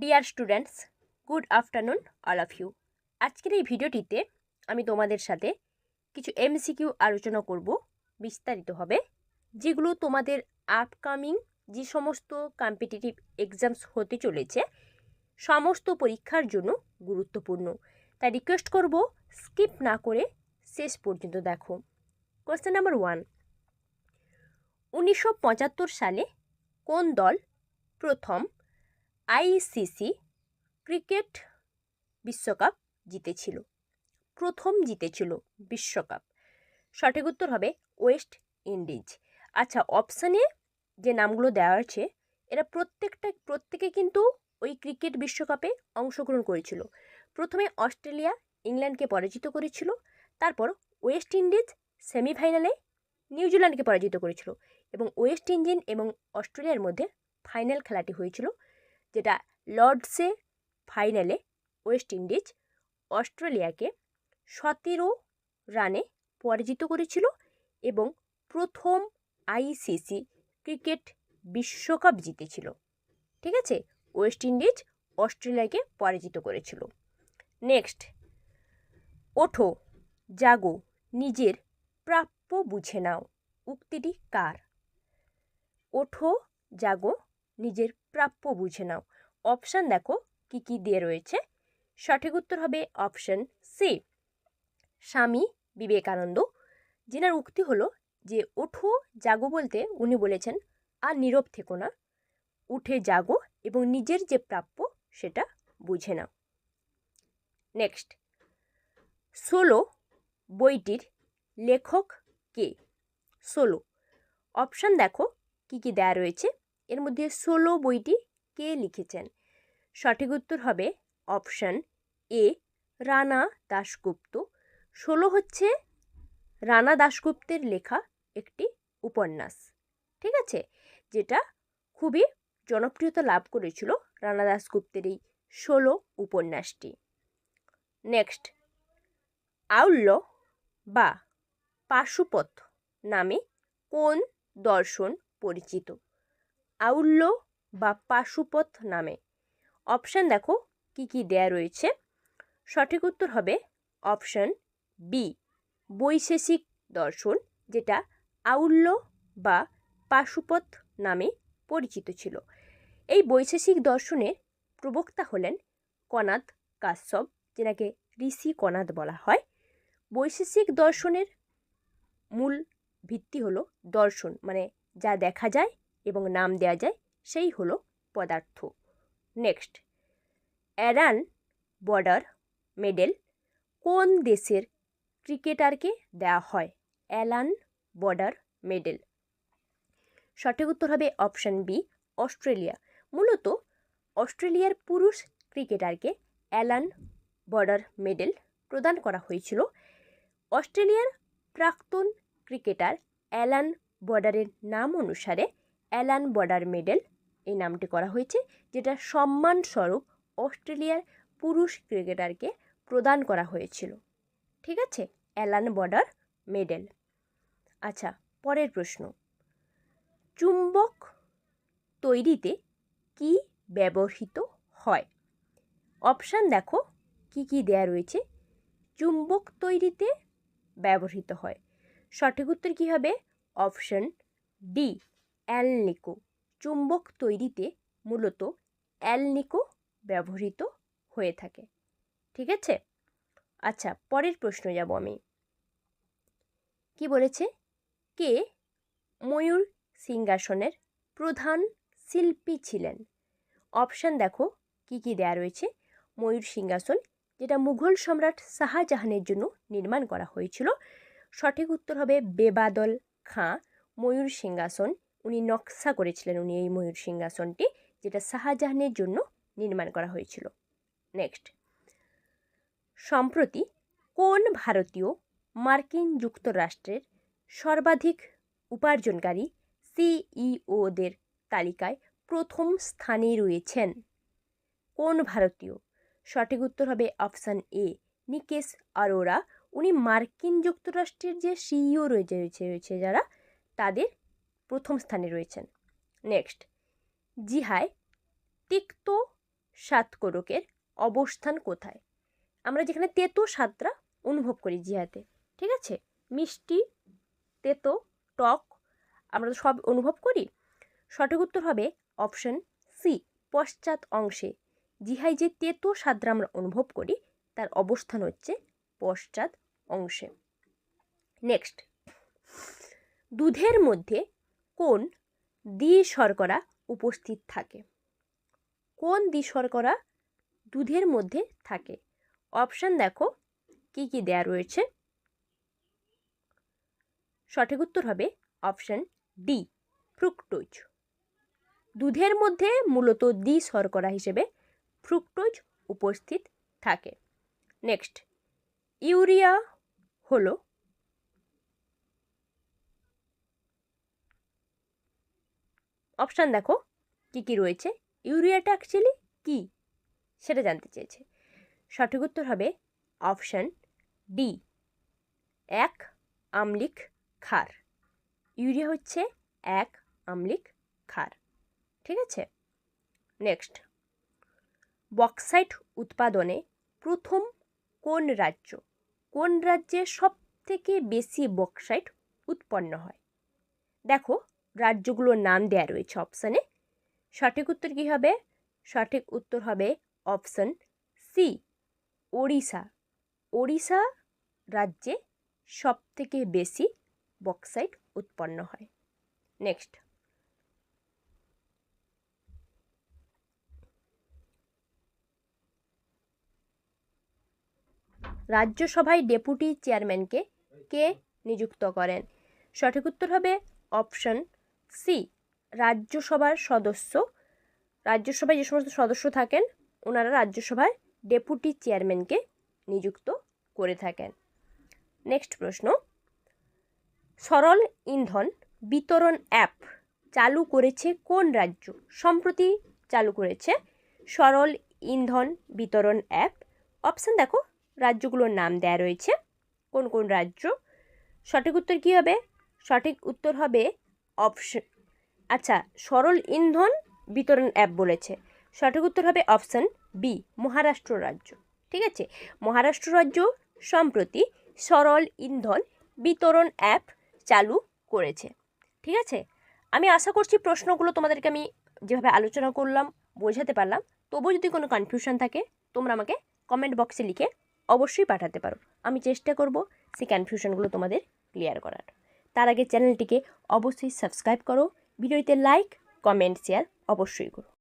Dear students good afternoon all of you আজকের এই ভিডিওটিতে আমি তোমাদের সাথে কিছু এমসিকিউ আলোচনা করব বিস্তারিতভাবে, যেগুলো তোমাদের আপকামিং যে সমস্ত কম্পিটিটিভ এক্সামস হতে চলেছে, সমস্ত পরীক্ষার জন্য গুরুত্বপূর্ণ। তাই রিকোয়েস্ট করব স্কিপ না করে শেষ পর্যন্ত দেখো। কোয়েশ্চেন নাম্বার ওয়ান উনিশশো পঁচাত্তর সালে কোন দল প্রথম আইসিসি ক্রিকেট বিশ্বকাপ জিতেছিল, প্রথম জিতেছিল বিশ্বকাপ। সঠিক উত্তর হবে ওয়েস্ট ইন্ডিজ। আচ্ছা অপশানে যে নামগুলো দেওয়া আছে, এরা প্রত্যেকটা, প্রত্যেকে কিন্তু ওই ক্রিকেট বিশ্বকাপে অংশগ্রহণ করেছিল। প্রথমে অস্ট্রেলিয়া ইংল্যান্ডকে পরাজিত করেছিল, তারপর ওয়েস্ট ইন্ডিজ সেমিফাইনালে নিউজিল্যান্ডকে পরাজিত করেছিল এবং ওয়েস্ট ইন্ডিজ এবং অস্ট্রেলিয়ার মধ্যে ফাইনাল খেলাটি হয়েছিল। যেটা লর্ডসে ফাইনালে ওয়েস্ট ইন্ডিজ অস্ট্রেলিয়াকে সতেরো রানে পরাজিত করেছিল এবং প্রথম আইসিসি ক্রিকেট বিশ্বকাপ জিতেছিল। ঠিক আছে? ওয়েস্ট ইন্ডিজ অস্ট্রেলিয়াকে পরাজিত করেছিল। নেক্সট। ওঠো। জাগো। নিজের প্রাপ্য বুঝে নাও। উক্তিটি কার? ওঠো, জাগো, নিজের প্রাপ্য বুঝে নাও। অপশান দেখো কি কি দিয়ে রয়েছে। সঠিক উত্তর হবে অপশান সি স্বামী বিবেকানন্দ, যেনার উক্তি হলো যে ওঠো, জাগো বলতে উনি বলেছেন, আর নীরব থেকো না। উঠে জাগো এবং নিজের যে প্রাপ্য সেটা বুঝে নাও। নেক্সট সোলো বইটির লেখক কে? সোলো অপশান দেখো কি কি দেয়া রয়েছে। এর মধ্যে ষোলো বইটি কে লিখেছেন? সঠিক উত্তর হবে অপশান এ, রানা দাশগুপ্ত। ষোলো হচ্ছে রানা দাশগুপ্তের লেখা একটি উপন্যাস, ঠিক আছে? যেটা খুবই জনপ্রিয়তা লাভ করেছিল রানা দাশগুপ্তের এই ষোলো উপন্যাসটি। নেক্সট, আউল্য বা পাশুপথ নামে কোন দর্শন পরিচিত? আউল্য বা পাশুপথ নামে। অপশান দেখো, কি কি দেয়া রয়েছে? সঠিক উত্তর হবে অপশান বি বৈশেষিক দর্শন, যেটা আউল্য বা পাশুপথ নামে পরিচিত ছিল। এই বৈশেষিক দর্শনের প্রবক্তা হলেন কনাদ কাশ্যপ যেটাকে ঋষি কনাদ বলা হয়। বৈশেষিক দর্শনের মূল ভিত্তি হলো দর্শন মানে যা দেখা যায় এবং নাম দেওয়া যায় সেই হলো পদার্থ। নেক্সট অ্যারান বর্ডার মেডেল কোন দেশের ক্রিকেটারকে দেওয়া হয়? অ্যালান বর্ডার মেডেল সঠিক উত্তর হবে অপশান বি অস্ট্রেলিয়া। মূলত অস্ট্রেলিয়ার পুরুষ ক্রিকেটারকে অ্যালান বর্ডার মেডেল প্রদান করা হয়েছিল। অস্ট্রেলিয়ার প্রাক্তন ক্রিকেটার অ্যালান বর্ডারের নাম অনুসারে অ্যালান বর্ডার মেডেল, এই নামটি করা হয়েছে, যেটা সম্মানস্বরূপ অস্ট্রেলিয়ার পুরুষ ক্রিকেটারকে প্রদান করা হয়েছিল। ঠিক আছে? Allan Border medal. আচ্ছা পরের প্রশ্ন। চুম্বক তৈরিতে কি ব্যবহৃত হয়? অপশান দেখো, কি কি দেয়া রয়েছে। চুম্বক তৈরিতে ব্যবহৃত হয়। সঠিক উত্তর কী হবে? Option D. অ্যালনিকো চুম্বক তৈরিতে মূলত অ্যালনিকো ব্যবহৃত হয়ে থাকে। ঠিক আছে? আচ্ছা পরের প্রশ্ন যাব আমি। কি বলেছে? কে ময়ূর সিংহাসনের প্রধান শিল্পী ছিলেন? অপশান দেখো, কি কি দেয়া রয়েছে। ময়ূর সিংহাসন, যেটা মুঘল সম্রাট শাহজাহানের জন্য নির্মাণ করা হয়েছিল। সঠিক উত্তর হবে বেবাদল খাঁ। ময়ূর সিংহাসন উনি নকশা করেছিলেন উনি এই ময়ূর সিংহাসনটি, যেটা শাহজাহানের জন্য নির্মাণ করা হয়েছিল। নেক্সট। সম্প্রতি কোন ভারতীয় মার্কিন যুক্তরাষ্ট্রের সর্বাধিক উপার্জনকারী সিইওদের তালিকায় প্রথম স্থানে রয়েছেন? কোন ভারতীয়? সঠিক উত্তর হবে অপশান এ, নিকেশ আরোরা উনি মার্কিন যুক্তরাষ্ট্রের যে সিইও রয়েছে রয়েছে যারা, তাদের প্রথম স্থানে রয়েছেন। নেক্সট জিহায় তিক্ত সাতকোরকের অবস্থান কোথায়? আমরা যেখানে তেতো স্বাদটা অনুভব করি জিহাতে, ঠিক আছে? মিষ্টি, তেতো, টক, আমরা তো সব অনুভব করি। সঠিক উত্তর হবে অপশন সি পশ্চাৎ অংশে। জিহায় যে তেতো স্বাদটা আমরা অনুভব করি, তার অবস্থান হচ্ছে পশ্চাৎ অংশে। নেক্সট দুধের মধ্যে কোন দ্বি শর্করা উপস্থিত থাকে? কোন দ্বি শর্করা দুধের মধ্যে থাকে? অপশান দেখো, কি কি দেয়া রয়েছে? সঠিক উত্তর হবে অপশান ডি, ফ্রুক্টোজ। দুধের মধ্যে মূলত দ্বি শর্করা হিসেবে ফ্রুক্টোজ উপস্থিত থাকে। নেক্সট, ইউরিয়া হলো অপশান দেখো, কি কি রয়েছে? ইউরিয়াটা অ্যাকচুয়ালি কি? সেটা জানতে চেয়েছে। সঠিক উত্তর হবে অপশান ডি এক আমলিক ক্ষার। ইউরিয়া হচ্ছে এক আমলিক ক্ষার। ঠিক আছে? নেক্সট বক্সাইট উৎপাদনে প্রথম কোন রাজ্য? কোন রাজ্যে সব থেকে বেশি বক্সাইট উৎপন্ন হয়? দেখো রাজ্যগুলোর নাম দেয়া রয়েছে অপশানে সঠিক উত্তর কী হবে? সঠিক উত্তর হবে অপশান সি ওড়িশা। ওড়িশা রাজ্যে সব থেকে বেশি বক্সাইট উৎপন্ন হয়। নেক্সট রাজ্যসভায় ডেপুটি চেয়ারম্যানকে কে নিযুক্ত করেন? সঠিক উত্তর হবে অপশন সি, রাজ্যসভার সদস্য। রাজ্যসভায় যে সমস্ত সদস্য থাকেন, ওনারা রাজ্যসভায় ডেপুটি চেয়ারম্যানকে নিযুক্ত করে থাকেন। নেক্সট প্রশ্ন। সরল ইন্ধন বিতরণ অ্যাপ চালু করেছে কোন রাজ্য? সম্প্রতি চালু করেছে সরল ইন্ধন বিতরণ অ্যাপ। অপশান দেখো, রাজ্যগুলোর নাম দেয়া রয়েছে। কোন কোন রাজ্য? সঠিক উত্তর কী হবে? সঠিক উত্তর হবে অপশন আচ্ছা সরল ইন্ধন বিতরণ অ্যাপ বলেছে। সঠিক উত্তর হবে অপশান বি মহারাষ্ট্র রাজ্য। ঠিক আছে? মহারাষ্ট্র রাজ্য সম্প্রতি সরল ইন্ধন বিতরণ অ্যাপ চালু করেছে। ঠিক আছে? আমি আশা করছি প্রশ্নগুলো তোমাদেরকে আমি যেভাবে আলোচনা করলাম, বোঝাতে পারলাম। তবুও যদি কোনো কনফিউশন থাকে, তোমরা আমাকে কমেন্ট বক্সে লিখে অবশ্যই পাঠাতে পারো। আমি চেষ্টা করব সেই কনফিউশনগুলো তোমাদের ক্লিয়ার করার। তার আগে চ্যানেলটিকে অবশ্যই সাবস্ক্রাইব করো ভিডিওতে লাইক কমেন্ট শেয়ার অবশ্যই করো।